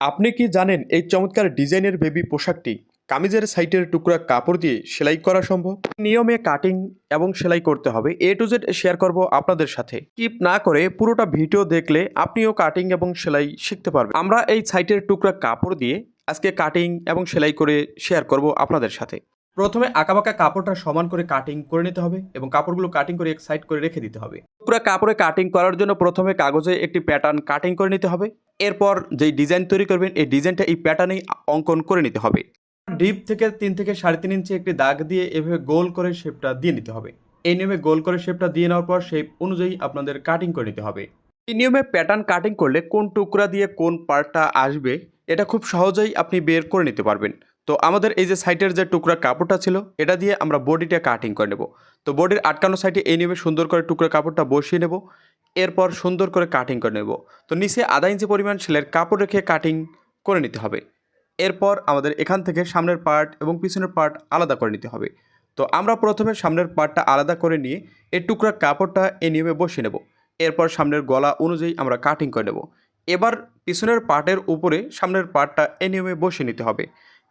আপনি কি জানেন এই চমৎকার ডিজাইনের বেবি পোশাকটি কামিজের সাইটের টুকরা কাপড় দিয়ে সেলাই করা সম্ভব? নিয়মে কাটিং এবং সেলাই করতে হবে। এ টু জেড শেয়ার করব আপনাদের সাথে। কিপ না করে পুরোটা ভিডিও দেখলে আপনিও কাটিং এবং সেলাই শিখতে পারবেন। আমরা এই সাইটের টুকরা কাপড় দিয়ে আজকে কাটিং এবং সেলাই করে শেয়ার করব আপনাদের সাথে। প্রথমে আঁকাবাঁকা কাপড়টা সমান করে কাটিং করে নিতে হবে এবং কাপড়গুলো কাটিং করে এক সাইড করে রেখে দিতে হবে। পুরো কাপড়ে কাটিং করার জন্য প্রথমে কাগজে একটি প্যাটার্ন কাটিং করে নিতে হবে। এরপর যেই ডিজাইন তৈরি করবেন, এই ডিজাইনটা এই প্যাটার্নেই অঙ্কন করে নিতে হবে। ডিপ থেকে তিন থেকে সাড়ে তিন ইঞ্চি একটি দাগ দিয়ে এভাবে গোল করে শেপটা দিয়ে নিতে হবে। এই নিয়মে গোল করে শেপটা দিয়ে নেওয়ার পর শেপ অনুযায়ী আপনাদের কাটিং করে নিতে হবে। এই নিয়মে প্যাটার্ন কাটিং করলে কোন টুকরা দিয়ে কোন পার্টটা আসবে, এটা খুব সহজেই আপনি বের করে নিতে পারবেন। তো আমাদের এই যে সাইটের যে টুকরা কাপড়টা ছিল, এটা দিয়ে আমরা বডিটা কাটিং করে নেব। তো বডির আটকানো সাইডে এই নিয়মে সুন্দর করে টুকরা কাপড়টা বসিয়ে নেব, এরপর সুন্দর করে কাটিং করে নেব। তো নিচে আধা ইঞ্চি পরিমাণ সেলের কাপড় রেখে কাটিং করে নিতে হবে। এরপর আমাদের এখান থেকে সামনের পার্ট এবং পিছনের পার্ট আলাদা করে নিতে হবে। তো আমরা প্রথমে সামনের পার্টটা আলাদা করে নিয়ে এই টুকরা কাপড়টা এই নিয়মে বসিয়ে নেব। এরপর সামনের গলা অনুযায়ী আমরা কাটিং করে নেব। এবার পিছনের পার্টের উপরে সামনের পার্টটা এই নিয়মে বসিয়ে নিতে হবে।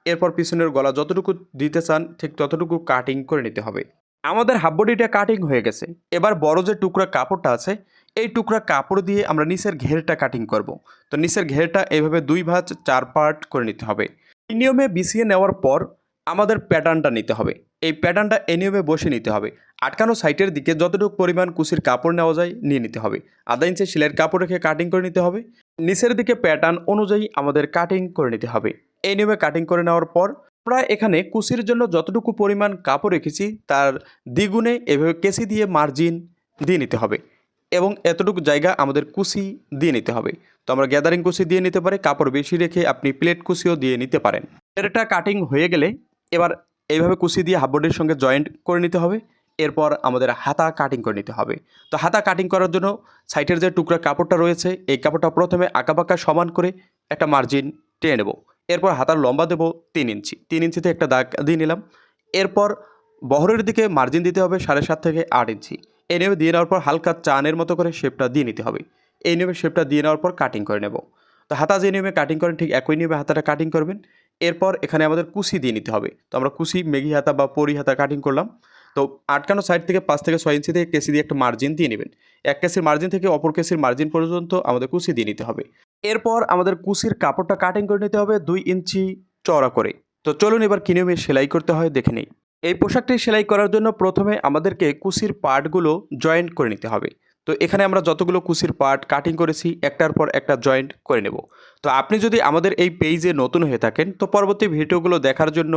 এরপর পিছনের গলা যতটুকু দিতে চান, ঠিক ততটুকু কাটিং করে নিতে হবে। আমাদের হাফ বডিটা কাটিং হয়ে গেছে। এবার বড় যে টুকরা কাপড়টা আছে, এই টুকরা কাপড় দিয়ে আমরা নিচের ঘেরটা কাটিং করব। তো নিচের ঘেরটা এইভাবে দুই ভাঁজ, চার পার্ট করে নিতে হবে। এই নিয়মে বিছিয়ে নেওয়ার পর আমাদের প্যাটার্নটা নিতে হবে। এই প্যাটার্নটা এই নিয়মে বসে নিতে হবে। আটকানো সাইটের দিকে যতটুকু পরিমাণ কুচির কাপড় নেওয়া যায়, নিয়ে নিতে হবে। আধা ইঞ্চি সেলের কাপড় রেখে কাটিং করে নিতে হবে। নিচের দিকে প্যাটার্ন অনুযায়ী আমাদের কাটিং করে নিতে হবে। এই নিয়মে কাটিং করে নেওয়ার পর আমরা এখানে কুচির জন্য যতটুকু পরিমাণ কাপড় রেখেছি, তার দ্বিগুণে এভাবে কেসি দিয়ে মার্জিন দিয়ে নিতে হবে এবং এতটুকু জায়গা আমাদের কুচি দিয়ে নিতে হবে। তো আমরা গ্যাদারিং কুচি দিয়ে নিতে পারি, কাপড় বেশি রেখে আপনি প্লেট কুচিও দিয়ে নিতে পারেন। এটা কাটিং হয়ে গেলে এবার এইভাবে কুচি দিয়ে হাফবোর্ডের সঙ্গে জয়েন্ট করে নিতে হবে, এরপর আমাদের হাতা কাটিং করে নিতে হবে। তো হাতা কাটিং করার জন্য সাইটের যে টুকরা কাপড়টা রয়েছে, এই কাপড়টা প্রথমে আঁকাবাঁকা সমান করে একটা মার্জিন টেনে নেব। এরপর হাতার লম্বা দেবো তিন ইঞ্চি। তিন ইঞ্চিতে একটা দাগ দিয়ে নিলাম। এরপর বহরের দিকে মার্জিন দিতে হবে সাড়ে সাত থেকে আট ইঞ্চি। এই নিয়মে দিয়ে নেওয়ার পর হালকা চানের মতো করে শেপটা দিয়ে নিতে হবে। এই নিয়মে শেপটা দিয়ে নেওয়ার পর কাটিং করে নেব। তো হাতা যে নিয়মে কাটিং করেন ঠিক একই নিয়মে হাতাটা কাটিং করবেন। এরপর এখানে আমাদের কুচি দিয়ে নিতে হবে। তো আমরা কুচি মেঘি হাতা বা পরি হাতা কাটিং করলাম। তো আটকানো সাইড থেকে পাঁচ থেকে ছয় ইঞ্চি থেকে কেসি দিয়ে একটা মার্জিন দিয়ে নেবেন। এক কেসির মার্জিন থেকে অপর কেসির মার্জিন পর্যন্ত আমাদের কুচি দিয়ে নিতে হবে। এরপর আমাদের কুচির কাপড়টা কাটিং করে নিতে হবে দুই ইঞ্চি চওড়া করে। তো চলুন এবার কি নিয়মে সেলাই করতে হয়, দেখে নেই। এই পোশাকটি সেলাই করার জন্য প্রথমে আমাদেরকে কুচির পার্টগুলো জয়েন্ট করে নিতে হবে। তো এখানে আমরা যতগুলো কুচির পার্ট কাটিং করেছি, একটার পর একটা জয়েন্ট করে নেব। তো আপনি যদি আমাদের এই পেজে নতুন হয়ে থাকেন, তো পরবর্তী ভিডিওগুলো দেখার জন্য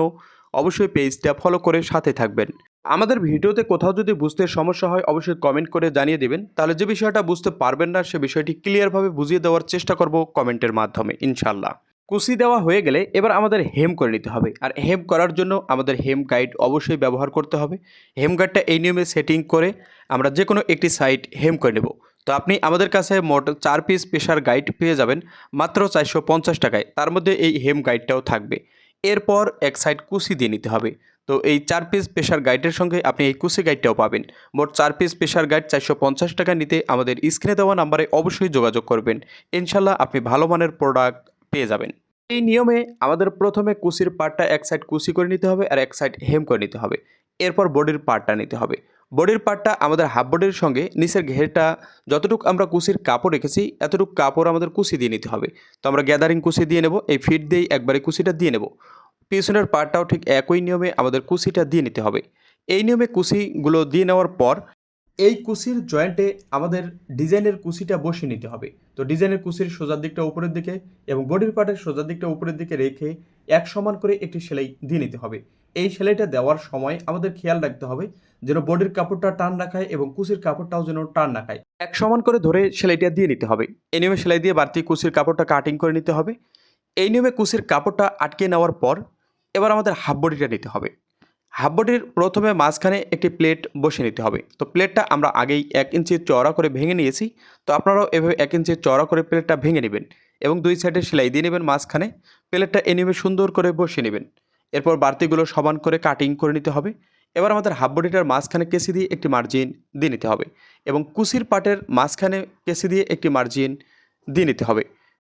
অবশ্যই পেজটা ফলো করে সাথে থাকবেন। আমাদের ভিডিওতে কোথাও যদি বুঝতে সমস্যা হয়, অবশ্যই কমেন্ট করে জানিয়ে দেবেন। তাহলে যে বিষয়টা বুঝতে পারবেন না, সে বিষয়টি ক্লিয়ারভাবে বুঝিয়ে দেওয়ার চেষ্টা করব কমেন্টের মাধ্যমে ইনশাল্লাহ কুচি দেওয়া হয়ে গেলে এবার আমাদের হেম করে নিতে হবে। আর হেম করার জন্য আমাদের হেম গাইড অবশ্যই ব্যবহার করতে হবে। হেম গাইডটা এই নিয়মে সেটিং করে আমরা যে কোনো একটি সাইড হেম করে নেব। তো আপনি আমাদের কাছে মোট চার পিস পেশার গাইড পেয়ে যাবেন, মাত্র চারশো পঞ্চাশ টাকায়। তার মধ্যে এই হেম গাইডটাও থাকবে। এরপর এক সাইড কুচি দিয়ে নিতে হবে। তো এই চার পিস পেশার গাইডের সঙ্গে আপনি এই কুচি গাইডটাও পাবেন। মোট চার পিস পেশার গাইড চারশো পঞ্চাশ টাকা নিতে আমাদের স্ক্রিনে দেওয়া নাম্বারে অবশ্যই যোগাযোগ করবেন। ইনশাল্লাহ আপনি ভালো মানের প্রোডাক্ট পেয়ে যাবেন। এই নিয়মে আমাদের প্রথমে কুচির পার্টটা এক সাইড কুচি করে নিতে হবে আর এক সাইড হেম করে নিতে হবে। এরপর বডির পার্টটা নিতে হবে। বডির পার্টটা আমাদের হাফ বডির সঙ্গে, নিচের ঘেরটা যতটুকু আমরা কুচির কাপড় রেখেছি, এতটুকু কাপড় আমাদের কুচি দিয়ে নিতে হবে। তো আমরা গ্যাদারিং কুচি দিয়ে নেব, এই ফিট দিয়েই একবারে কুচিটা দিয়ে নেব। পিছনের পার্টটাও ঠিক একই নিয়মে আমাদের কুচিটা দিয়ে নিতে হবে। এই নিয়মে কুচিগুলো দিয়ে নেওয়ার পর, এই কুচির জয়েন্টে আমাদের ডিজাইনের কুচিটা বসিয়ে নিতে হবে। তো ডিজাইনের কুচির সোজার দিকটা উপরের দিকে এবং বডির পার্টের সোজার দিকটা উপরের দিকে রেখে এক সমান করে একটি সেলাই দিয়ে নিতে হবে। এই সেলাইটা দেওয়ার সময় আমাদের খেয়াল রাখতে হবে যেন বডির কাপড়টা টান রাখায় এবং কুচির কাপড়টাও যেন টান রাখায় এক সমান করে ধরে সেলাইটা দিয়ে নিতে হবে। এই নিয়মে সেলাই দিয়ে বাড়তি কুচির কাপড়টা কাটিং করে নিতে হবে। এই নিয়মে কুচির কাপড়টা আটকে নেওয়ার পর এবার আমাদের হাফ বডিটা নিতে হবে। হাফ বডির প্রথমে মাঝখানে একটি প্লেট বসিয়ে নিতে হবে। তো প্লেটটা আমরা আগেই এক ইঞ্চি চওড়া করে ভেঙে নিয়েছি। তো আপনারাও এভাবে এক ইঞ্চি চওড়া করে প্লেটটা ভেঙে নেবেন এবং দুই সাইডে সেলাই দিয়ে নেবেন মাঝখানে। প্লেটটা এনিমে সুন্দর করে বসিয়ে নেবেন। এরপর বাড়তিগুলো সমান করে কাটিং করে নিতে হবে। এবার আমাদের হাফ বডিটার মাঝখানে কেসি দিয়ে একটি মার্জিন দিয়ে নিতে হবে এবং কুচির পাটের মাঝখানে কেসি দিয়ে একটি মার্জিন দিয়ে নিতে হবে।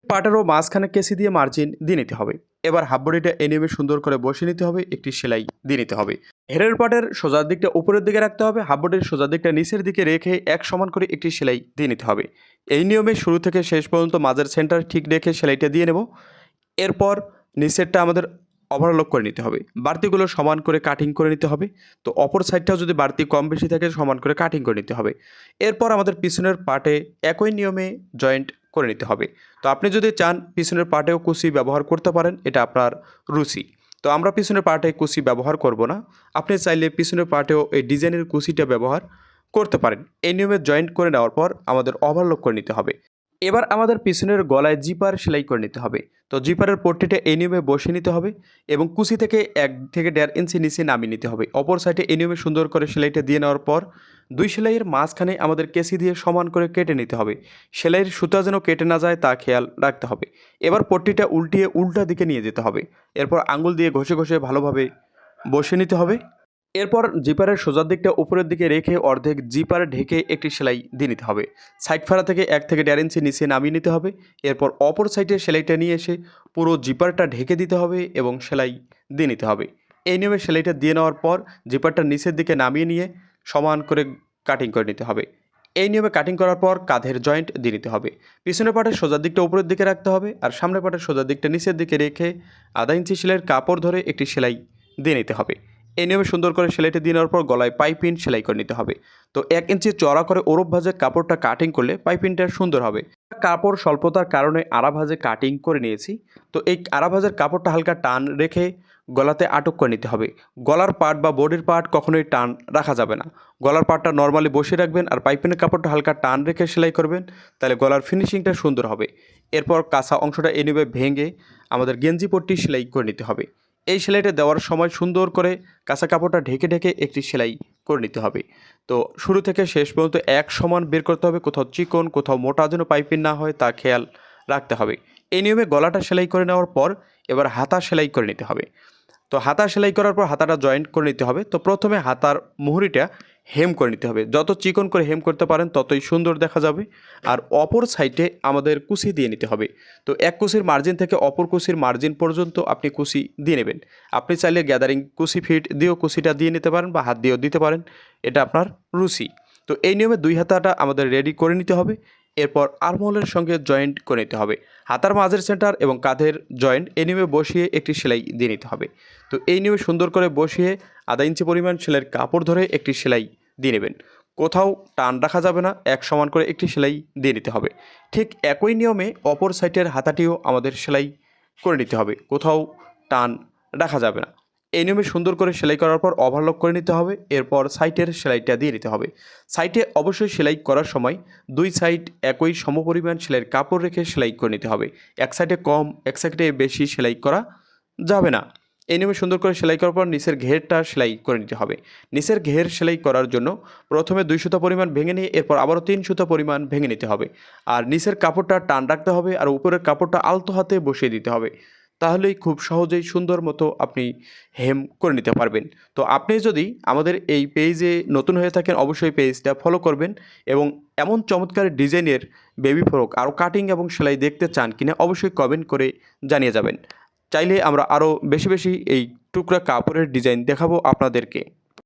পাটেরও মাঝখানে কেসি দিয়ে মার্জিন দিয়ে নিতে হবে। এবার হাফ বডিটা এনিমে সুন্দর করে বসে নিতে হবে, একটি সেলাই দিয়ে নিতে হবে। হেরের পাটের সোজার দিকটা উপরের দিকে রাখতে হবে হাফ বডির সোজার দিকটা নিচের দিকে রেখে এক সমান করে একটি সেলাই দিয়ে নিতে হবে। এই নিয়মে শুরু থেকে শেষ পর্যন্ত মাঝের সেন্টার ঠিক রেখে সেলাইটা দিয়ে নেব। এরপর নিচেরটা আমাদের ওভারলক করে নিতে হবে। বাড়তিগুলো সমান করে কাটিং করে নিতে হবে। তো অপর সাইডটাও যদি বাড়তি কম বেশি থাকে, সমান করে কাটিং করে নিতে হবে। এরপর আমাদের পিছনের পার্টে একই নিয়মে জয়েন্ট করে নিতে হবে। তো আপনি যদি চান পিছনের পার্টেও কুচি ব্যবহার করতে পারেন, এটা আপনার রুচি। তো আমরা পিছনের পার্টে কুচি ব্যবহার করব না। আপনি চাইলে পিছনের পার্টেও এই ডিজাইনের কুচিটা ব্যবহার করতে পারেন। এই নিয়মে জয়েন্ট করে নেওয়ার পর আমাদের ওভারলক করে নিতে হবে। এবার আমাদের পিছনের গলায় জিপার সেলাই করে নিতে হবে। তো জিপারের পট্টিটা এই নিয়মে বসে নিতে হবে এবং কুচি থেকে এক থেকে দেড় ইঞ্চি নিচে নামিয়ে নিতে হবে। অপর সাইডে এই নিয়মে সুন্দর করে সেলাইটা দিয়ে নেওয়ার পর দুই সেলাইয়ের মাঝখানে আমাদের কেসি দিয়ে সমান করে কেটে নিতে হবে। সেলাইয়ের সুতা যেন কেটে না যায় তা খেয়াল রাখতে হবে। এবার পট্টিটা উল্টিয়ে উল্টা দিকে নিয়ে যেতে হবে। এরপর আঙুল দিয়ে ঘষে ঘষে ভালোভাবে বসে নিতে হবে। এরপর জিপারের সোজার দিকটা উপরের দিকে রেখে অর্ধেক জিপার ঢেকে একটি সেলাই দিয়ে নিতে হবে। সাইড ফাড়া থেকে এক থেকে দেড় ইঞ্চি নিচে নামিয়ে নিতে হবে। এরপর অপর সাইডে সেলাইটা নিয়ে এসে পুরো জিপারটা ঢেকে দিতে হবে এবং সেলাই দিয়ে নিতে হবে। এই নিয়মে সেলাইটা দিয়ে নেওয়ার পর জিপারটা নিচের দিকে নামিয়ে নিয়ে সমান করে কাটিং করে নিতে হবে। এই নিয়মে কাটিং করার পর কাঁধের জয়েন্ট দিয়ে নিতে হবে। পিছনের পাটের সোজার দিকটা উপরের দিকে রাখতে হবে আর সামনের পাটের সোজার দিকটা নিচের দিকে রেখে আধা ইঞ্চি সেলাইয়ের কাপড় ধরে একটি সেলাই দিয়ে নিতে হবে। এই নিয়মে সুন্দর করে সেলাইটা দিয়ে নেওয়ার পর গলায় পাইপিন সেলাই করে নিতে হবে। তো এক ইঞ্চি চড়া করে ওরব ভাজে কাপড়টা কাটিং করলে পাইপিনটা সুন্দর হবে। কাপড় স্বল্পতার কারণে আড়া ভাজে কাটিং করে নিয়েছি। তো এই আড়া ভাজের কাপড়টা হালকা টান রেখে গলাতে আটক করে নিতে হবে। গলার পার্ট বা বডির পার্ট কখনোই টান রাখা যাবে না। গলার পার্টটা নর্মালি বসিয়ে রাখবেন আর পাইপিনের কাপড়টা হালকা টান রেখে সেলাই করবেন, তাহলে গলার ফিনিশিংটা সুন্দর হবে। এরপর কাঁচা অংশটা এনিবে ভেঙে আমাদের গেঞ্জি পট্টি সেলাই করে নিতে হবে। এই সেলাইটা দেওয়ার সময় সুন্দর করে কাঁচা কাপড়টা ঢেকে ঢেকে একটি সেলাই করে নিতে হবে। তো শুরু থেকে শেষ পর্যন্ত এক সমান বের করতে হবে, কোথাও চিকন, কোথাও মোটা যেন পাইপিং না হয় তা খেয়াল রাখতে হবে। এই নিয়মে গলাটা সেলাই করে নেওয়ার পর এবার হাতা সেলাই করে নিতে হবে। তো হাতা সেলাই করার পর হাতাটা জয়েন্ট করে নিতে হবে। তো প্রথমে হাতার মুহুরিটা হেম করে নিতে হবে। যত চিকন করে হেম করতে পারেন, ততই সুন্দর দেখা যাবে। আর অপর সাইডে আমাদের কুচি দিয়ে নিতে হবে। তো এক কুচির মার্জিন থেকে অপর কুচির মার্জিন পর্যন্ত আপনি কুচি দিয়ে নেবেন। আপনি চাইলে গ্যাদারিং কুচি ফিট দিয়েও কুচিটা দিয়ে নিতে পারেন বা হাত দিয়েও দিতে পারেন। এটা আপনার রুচি। তো এই নিয়মে দুই হাতাটা আমাদের রেডি করে নিতে হবে। এরপর আরমোলের সঙ্গে জয়েন্ট করে নিতে হবে। হাতার মাঝের সেন্টার এবং কাঁধের জয়েন্ট এই নিয়মে বসিয়ে একটি সেলাই দিয়ে নিতে হবে। তো এই নিয়মে সুন্দর করে বসিয়ে আধা ইঞ্চি পরিমাণ সেলাইয়ের কাপড় ধরে একটি সেলাই দিয়ে নেবেন। কোথাও টান রাখা যাবে না, এক সমান করে একটি সেলাই দিয়ে নিতে হবে। ঠিক একই নিয়মে অপর সাইডের হাতাটিও আমাদের সেলাই করে নিতে হবে, কোথাও টান রাখা যাবে না। এই নিয়মে সুন্দর করে সেলাই করার পর ওভারলক করে নিতে হবে, এরপর সাইটের সেলাইটা দিয়ে নিতে হবে। সাইটে অবশ্যই সেলাই করার সময় দুই সাইড একই সমপরিমাণ সেলাইয়ের কাপড় রেখে সেলাই করে নিতে হবে। এক সাইডে কম, এক সাইডে বেশি সেলাই করা যাবে না। এই নিয়মে সুন্দর করে সেলাই করার পর নিচের ঘেরটা সেলাই করে নিতে হবে। নিচের ঘের সেলাই করার জন্য প্রথমে দুই সুতা পরিমাণ ভেঙে নিয়ে এরপর আবারও তিন সুতা পরিমাণ ভেঙে নিতে হবে। আর নিচের কাপড়টা টান রাখতে হবে আর উপরের কাপড়টা আলতো হাতে বসিয়ে দিতে হবে। তাহলেই খুব সহজেই সুন্দর মতো আপনি হেম করে নিতে পারবেন। তো আপনি যদি আমাদের এই পেজে নতুন হয়ে থাকেন, অবশ্যই পেজটা ফলো করবেন এবং এমন চমৎকার ডিজাইনের বেবি ফ্রক আরও কাটিং এবং সেলাই দেখতে চান কিনা অবশ্যই কমেন্ট করে জানিয়ে যাবেন। চাইলে আমরা আরও বেশি বেশি এই টুকরা কাপড়ের ডিজাইন দেখাবো আপনাদেরকে।